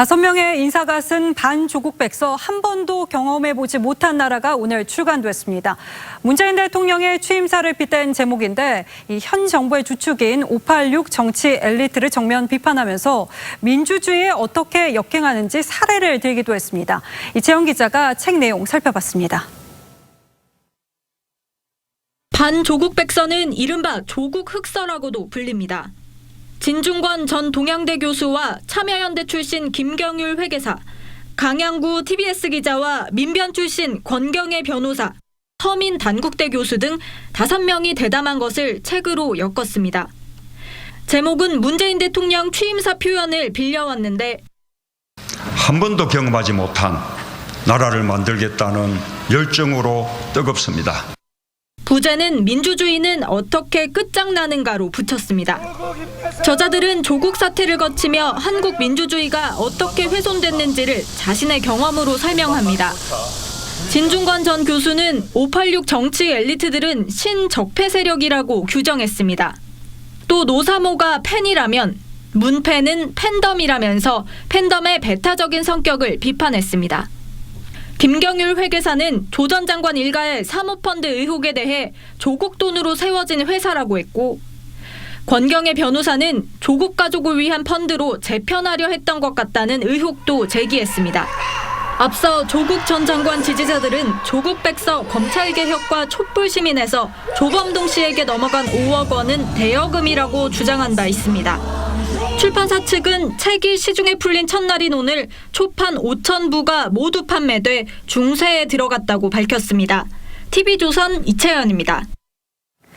다섯 명의 인사가 쓴 반조국 백서 한 번도 경험해보지 못한 나라가 오늘 출간됐습니다. 문재인 대통령의 취임사를 빗댄 제목인데 이현 정부의 주축인 586 정치 엘리트를 정면 비판하면서 민주주의에 어떻게 역행하는지 사례를 들기도 했습니다. 이채영 기자가 책 내용 살펴봤습니다. 반조국 백서는 이른바 조국 흑서라고도 불립니다. 진중권 전 동양대 교수와 참여연대 출신 김경율 회계사, 강양구 TBS 기자와 민변 출신 권경애 변호사, 서민 단국대 교수 등 다섯 명이 대담한 것을 책으로 엮었습니다. 제목은 문재인 대통령 취임사 표현을 빌려왔는데 한 번도 경험하지 못한 나라를 만들겠다는 열정으로 뜨겁습니다. 부제는 민주주의는 어떻게 끝장나는가로 붙였습니다. 저자들은 조국 사태를 거치며 한국 민주주의가 어떻게 훼손됐는지를 자신의 경험으로 설명합니다. 진중권 전 교수는 586 정치 엘리트들은 신적폐 세력이라고 규정했습니다. 또 노사모가 팬이라면 문팬은 팬덤이라면서 팬덤의 배타적인 성격을 비판했습니다. 김경율 회계사는 조 전 장관 일가의 사모펀드 의혹에 대해 조국 돈으로 세워진 회사라고 했고 권경의 변호사는 조국 가족을 위한 펀드로 재편하려 했던 것 같다는 의혹도 제기했습니다. 앞서 조국 전 장관 지지자들은 조국 백서 검찰 개혁과 촛불 시민에서 조범동 씨에게 넘어간 5억 원은 대여금이라고 주장한 바 있습니다. 출판사 측은 책이 시중에 풀린 첫날인 오늘 초판 5천 부가 모두 판매돼 중세에 들어갔다고 밝혔습니다. TV조선 이채연입니다.